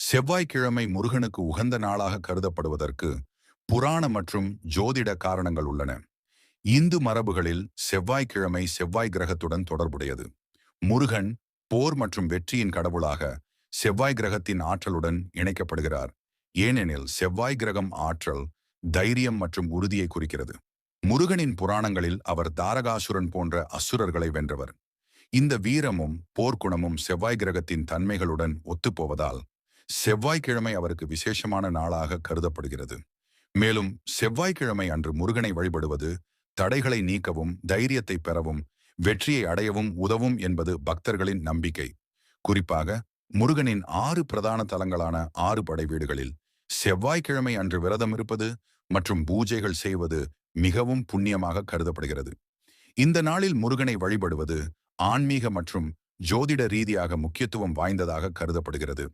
செவ்வாய்க்கிழமை முருகனுக்கு உகந்த நாளாக கருதப்படுவதற்கு புராண மற்றும் ஜோதிட காரணங்கள் உள்ளன. இந்து மரபுகளில் செவ்வாய்க்கிழமை செவ்வாய் கிரகத்துடன் தொடர்புடையது. முருகன் போர் மற்றும் வெற்றியின் கடவுளாக செவ்வாய் கிரகத்தின் ஆற்றலுடன் இணைக்கப்படுகிறார். ஏனெனில் செவ்வாய் கிரகம் ஆற்றல் தைரியம் மற்றும் உறுதியை குறிக்கிறது. முருகனின் புராணங்களில் அவர் தாரகாசுரன் போன்ற அசுரர்களை வென்றவர். இந்த வீரமும் போர்க்குணமும் செவ்வாய் கிரகத்தின் தன்மைகளுடன் ஒத்துப்போவதால் செவ்வாய்க்கிழமை அவருக்கு விசேஷமான நாளாக கருதப்படுகிறது. மேலும் செவ்வாய்க்கிழமை அன்று முருகனை வழிபடுவது தடைகளை நீக்கவும் தைரியத்தை பெறவும் வெற்றியை அடையவும் உதவும் என்பது பக்தர்களின் நம்பிக்கை. குறிப்பாக முருகனின் ஆறு பிரதான தலங்களான ஆறு படை வீடுகளில் செவ்வாய்க்கிழமை அன்று விரதம் இருப்பது மற்றும் பூஜைகள் செய்வது மிகவும் புண்ணியமாக கருதப்படுகிறது. இந்த நாளில் முருகனை வழிபடுவது ஆன்மீக மற்றும் ஜோதிட ரீதியாக முக்கியத்துவம் வாய்ந்ததாக கருதப்படுகிறது.